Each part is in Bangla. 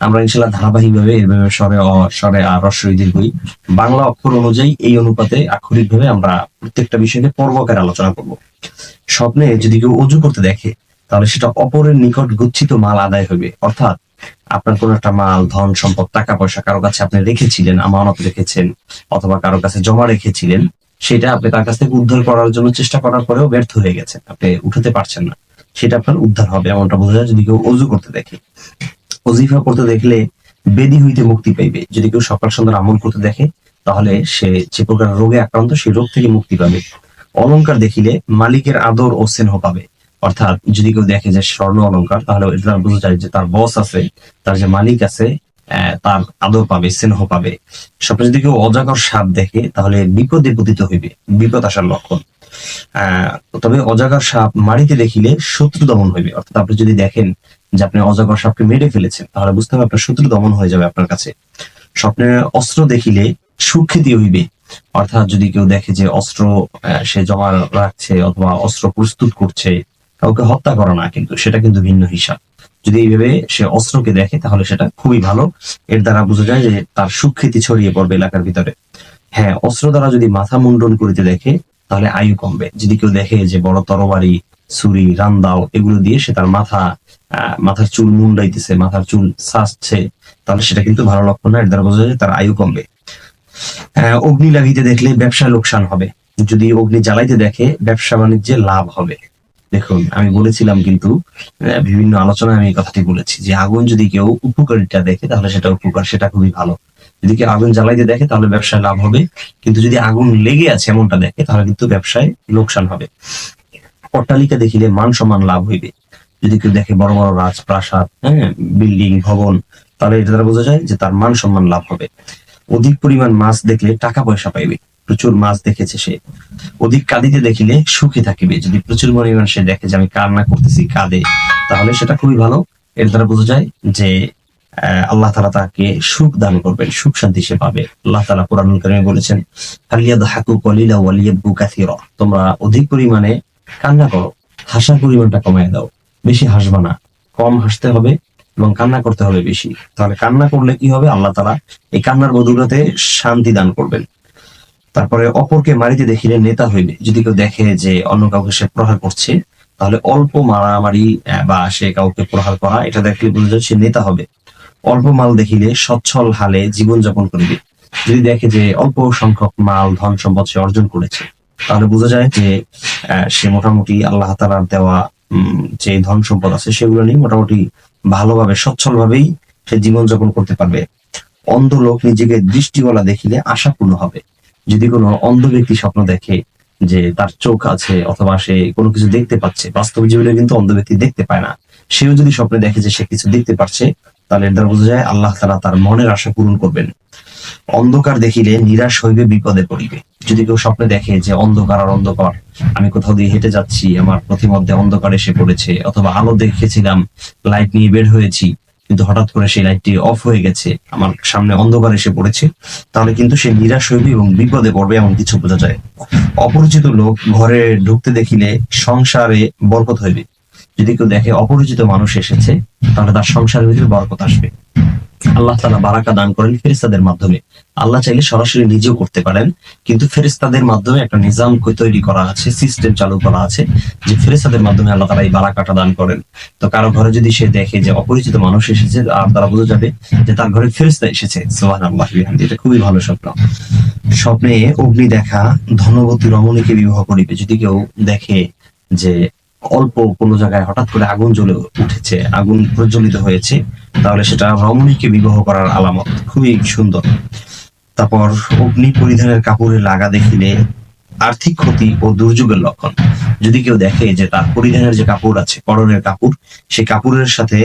আমরা ইনশাল্লাহ ধারাবাহিকভাবে এভাবে স্বরে অ আর রস্বই দীর্ঘই বাংলা অক্ষর অনুযায়ী এই অনুপাতে আক্ষরিকভাবে আমরা প্রত্যেকটা বিষয়কে পর্বকের আলোচনা করব। স্বপ্নে যদি কেউ অজু করতে দেখে, তাহলে সেটা অপরের নিকট গচ্ছিত মাল আদায় হবে। অর্থাৎ আপনার কোন একটা মাল, ধন, সম্পদ টাকা পয়সা কারও কাছে আপনি রেখেছিলেন, আমানত রেখেছেন, অথবা কারও কাছে জমা রেখেছিলেন, সেটা আপনি তার কাছ থেকে উদ্ধার করার জন্য চেষ্টা করার পরেও ব্যর্থ হয়ে গেছেন। আপনি উঠাতে পারছেন না। সেটা আপনার উদ্ধার হবে, এমনটা বোঝা যায় যদি কেউ অজু করতে দেখে। অজিফা করতে দেখলে বেদি হইতে মুক্তি পাইবে। যদি কেউ সকাল সন্ধ্যার আমল করতে দেখে, তাহলে সে যে প্রকার রোগে আক্রান্ত, সেই রোগ থেকে মুক্তি পাবে। অলংকার দেখিলে মালিকের আদর ও স্নেহ পাবে। অর্থাৎ যদি কেউ দেখে যে স্বর্ণ অলংকার, তাহলে এটা বোঝা যায় যে তার বস আছে, তার যে মালিক আছে তার আদর পাবে, স্নেহ পাবে। স্বপ্নে যদি কেউ অজাগর সাপ দেখে, তাহলে বিপদে পতিত হইবে। বিপদ আসার লক্ষণ। তবে অজাগর সাপ মারিতে দেখিলে শত্রু দমন হইবে। অর্থাৎ আপনি যদি দেখেন যে আপনি অজাগর সাপকে মেরে ফেলেছেন, তাহলে বুঝতে হবে আপনার শত্রু দমন হয়ে যাবে আপনার কাছে। স্বপ্নে অস্ত্র দেখিলে সুখ্যাতি হইবে। অর্থাৎ যদি কেউ দেখে যে অস্ত্র সে জমা রাখছে অথবা অস্ত্র প্রস্তুত করছে, কাউকে হত্যা করা না, কিন্তু সেটা কিন্তু ভিন্ন হিসাব। যদি এইভাবে সে অস্ত্রকে দেখে, তাহলে সেটা খুবই ভালো। এর দ্বারা বোঝা যায় যে তার সুখ্যাতি ছড়িয়ে পড়বে এলাকার ভিতরে। হ্যাঁ অস্ত্র দ্বারা যদি মাথা মুন্ডন করিতে দেখে তাহলে আয়ু কমবে। যদি কেউ দেখে যে বড় তরবারি, ছুরি রান্দাও এগুলো দিয়ে সে তার মাথা মাথার চুল মুন্ডাইতেছে, মাথার চুল সাজছে, তাহলে সেটা কিন্তু ভালো লক্ষণ না। এর দ্বারা বোঝা যায় তার আয়ু কমবে। অগ্নি লাগিতে দেখলে ব্যবসায় লোকসান হবে। যদি অগ্নি জ্বালাইতে দেখে, ব্যবসা বাণিজ্যে লাভ হবে। দেখুন, আমি বলেছিলাম কিন্তু বিভিন্ন আলোচনায় আমি এই কথাটি বলেছি যে আগুন যদি কেউ উপকারিতা দেখে, তাহলে সেটা উপকার, সেটা খুবই ভালো। যদি কেউ আগুন জ্বালাইতে দেখে, তাহলে ব্যবসায় লাভ হবে। কিন্তু যদি আগুন লেগে আছে এমনটা দেখে, তাহলে কিন্তু ব্যবসায় লোকসান হবে। অট্টালিকা দেখিলে মান সম্মান লাভ হইবে। যদি কেউ দেখে বড় বড় রাজপ্রাসাদ হ্যাঁ বিল্ডিং, ভবন, তাহলে এটা দ্বারা বোঝা যায় যে তার মান সম্মান লাভ হবে। অধিক পরিমাণ মাছ দেখলে টাকা পয়সা পাইবে। প্রচুর মাছ দেখেছে সে। অধিক কাঁদিতে দেখিলে সুখে থাকিবে। যদি প্রচুর পরিমাণ সে দেখে যে আমি কান্না করতেছি, কাঁদে, তাহলে সেটা খুবই ভালো। এর দ্বারা বোঝা যায় যে আল্লাহ তালা তাকে সুখ দান করবেন, সুখ শান্তি সে পাবে। আল্লাহ তালা কোরআন কারিমে বলেছেন হালিয়াদ হাকু কলিলা ওয়ালিয়াবু কাথিরা তোমরা অধিক পরিমাণে কান্না করো, হাসার পরিমাণটা কমায় দাও। বেশি হাসবা না, কম হাসতে হবে এবং কান্না করতে হবে বেশি। তাহলে কান্না করলে কি হবে? আল্লাহ তালা এই কান্নার বদৌলতে শান্তি দান করবেন। তারপরে অপরকে মারিতে দেখিলে নেতা হইবে। যদি কেউ দেখে যে অন্য কাউকে সে প্রহার করছে, তাহলে অল্প মারামারি বা সে কাউকে প্রহার করা, এটা দেখলে বোঝা যায় সে নেতা হবে। অল্প মাল দেখিলে সচ্ছল হালে জীবন যাপন করিবে। যদি দেখে যে অল্প সংখ্যক মাল, ধন সম্পদ সে অর্জন করেছে, তাহলে বোঝা যায় যে সে মোটামুটি আল্লাহ তালার দেওয়া যে ধন সম্পদ আছে, সেগুলো নিয়ে মোটামুটি ভালোভাবে, সচ্ছলভাবেই সে জীবন যাপন করতে পারবে। অন্ধ লোক নিজেকে দৃষ্টিওয়ালা দেখিলে আশাপূর্ণ হবে। যদি কোনো অন্ধ ব্যক্তি স্বপ্ন দেখে যে তার চোখ আছে অথবা সে কোনো কিছু দেখতে পাচ্ছে, বাস্তব জীবনে কিন্তু অন্ধ ব্যক্তি দেখতে পায় না। সেও যদি স্বপ্নে দেখে যে সে কিছু দেখতে পারছে তাহলে দ্বারা বোঝা যায়, আল্লাহ তালা তার মনের আশা পূরণ করবেন। অন্ধকার দেখিলে নিরাশ হইবে, বিপদে পড়িবে। যদি কেউ স্বপ্নে দেখে যে অন্ধকার আর অন্ধকার, আমি কোথাও দিয়ে হেঁটে যাচ্ছি, আমার প্রতিমধ্যে অন্ধকার এসে পড়েছে, অথবা আলো দেখেছিলাম, লাইট নিয়ে বের হয়েছি, কিন্তু হঠাৎ করে সেই লাইটটি অফ হয়ে গেছে, আমার সামনে অন্ধকার এসে পড়েছে, তাহলে কিন্তু সে নিরাশ হইবে এবং বিপদে পড়বে এমন কিছু বোঝা যায়। অপরিচিত লোক ঘরে ঢুকতে দেখিলে সংসারে বরকত হইবে। যদি কেউ দেখে অপরিচিত মানুষ এসেছে, তাহলে তার সংসারের ভিতরে বরকত আসবে। আল্লাহ তালা বারাকা দান করেন ফেরিস্তাদের মাধ্যমে। আল্লাহ চাইলে সরাসরি নিজেও করতে পারেন, কিন্তু ফেরিস্তাদের মাধ্যমে একটা নিজাম তৈরি করা আছে সিস্টেম চালু করা আছে, যে ফেরিস্তাদের মাধ্যমে আল্লাহ তালা এই বারাকাটা দান করেন। তো কারও ঘরে যদি সে দেখে যে অপরিচিত মানুষ এসেছে, আর তারা বোঝা যাবে যে তার ঘরে ফেরিস্তা এসেছে। সোহান আল্লাহ এটা খুবই ভালো স্বপ্ন। স্বপ্নে অগ্নি দেখা, ধনবতী রমণীকে বিবাহ করিবে। যদি কেউ দেখে যে অল্প কোনো জায়গায় হঠাৎ করে আগুন জ্বলে উঠেছে, আগুন প্রজ্বলিত হয়েছে, তাহলে সেটা রমণীকে বিবাহ করার আলামত। খুবই সুন্দর। তারপর অগ্নি পরিধানের কাপড়ে লাগা দেখিলে আর্থিক ক্ষতি ও দুর্যোগের লক্ষণ। যদি কেউ দেখে যে তার পরিধানের যে কাপড় আছে, পরনের কাপড়, সেই কাপড়ের সাথে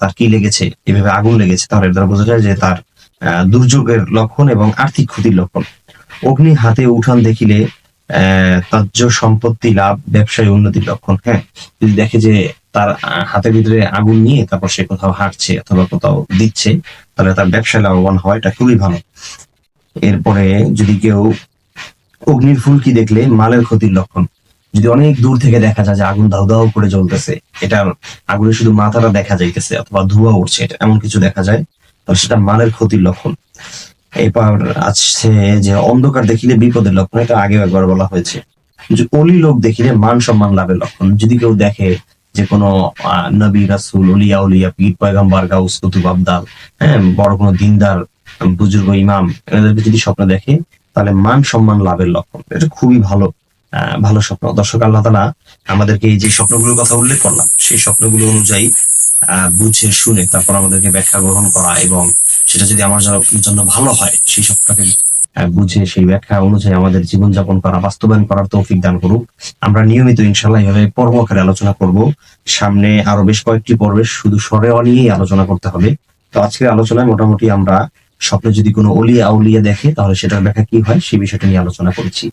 তার কি লেগেছে, এভাবে আগুন লেগেছে, তাহলে দ্বারা বোঝা যায় যে তার দুর্যোগের লক্ষণ এবং আর্থিক ক্ষতির লক্ষণ। অগ্নি হাতে উঠান দেখিলে তাজ্য সম্পত্তি লাভ, ব্যবসায় উন্নতির লক্ষণ হ্যাঁ? যদি দেখে যে তার হাতের ভিতরে আগুন নিয়ে তারপর সে কোথাও হাঁটছে অথবা কোথাও দিচ্ছে, তাহলে তার ব্যবসায় লাভবান হয় এটা খুবই ভালো। এরপরে যদি কেউ অগ্নির ফুলকি দেখলে, মালের ক্ষতির লক্ষণ। যদি অনেক দূর থেকে দেখা যায় যে আগুন দাউ দাউ করে জ্বলতেছে, এটার আগুনে শুধু মাথাটা দেখা যাইতেছে অথবা ধোঁয়া উঠছে, এটা এমন কিছু দেখা যায়, তাহলে সেটা মালের ক্ষতির লক্ষণ। এবার আছে যে অন্ধকার দেখিলে বিপদের লক্ষণ এটা আগেও একবার বলা হয়েছে। যে অলি লোক দেখিলে মান সম্মান লাভের লক্ষণ। যদি কেউ দেখে যে কোনো নবী রাসুল উলিয়া উলিয়া পীর পয়গাম্বার গাউস কুতুব আবদাল হ্যাঁ বড় কোনো দিনদার বুজুর্গ ইমাম এনাদেরকে যদি স্বপ্ন দেখে তাহলে মান সম্মান লাভের লক্ষণ। এটা খুবই ভালো ভালো স্বপ্ন। দর্শক আল্লাহ তালা আমাদেরকে এই যে স্বপ্নগুলোর কথা উল্লেখ করলাম সেই স্বপ্নগুলো অনুযায়ী আহ, বুঝে শুনে তারপর আমাদেরকে ব্যাখ্যা গ্রহণ করা এবং সেটা যদি আমার জন্য ভালো হয়, সেই সবটাকে বুঝে সেই ব্যাখ্যা অনুযায়ী আমাদের জীবনযাপন করা, বাস্তবায়ন করার তৌফিক দান করুক। আমরা নিয়মিত ইনশাল্লাহ এইভাবে পর্ব আকারে আলোচনা করব। সামনে আরও বেশ কয়েকটি পর্বে শুধু স্বরে নিয়েই আলোচনা করতে হবে। তো আজকের আলোচনায় মোটামুটি আমরা স্বপ্নে যদি কোনো অলিয়া আউলিয়া দেখে, তাহলে সেটার ব্যাখ্যা কি হয় সেই বিষয়টা নিয়ে আলোচনা করেছি।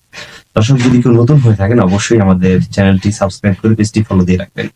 দর্শক, যদি কেউ নতুন হয়ে থাকেন, অবশ্যই আমাদের চ্যানেলটি সাবস্ক্রাইব করে পেজটি ফলো দিয়ে রাখবেন।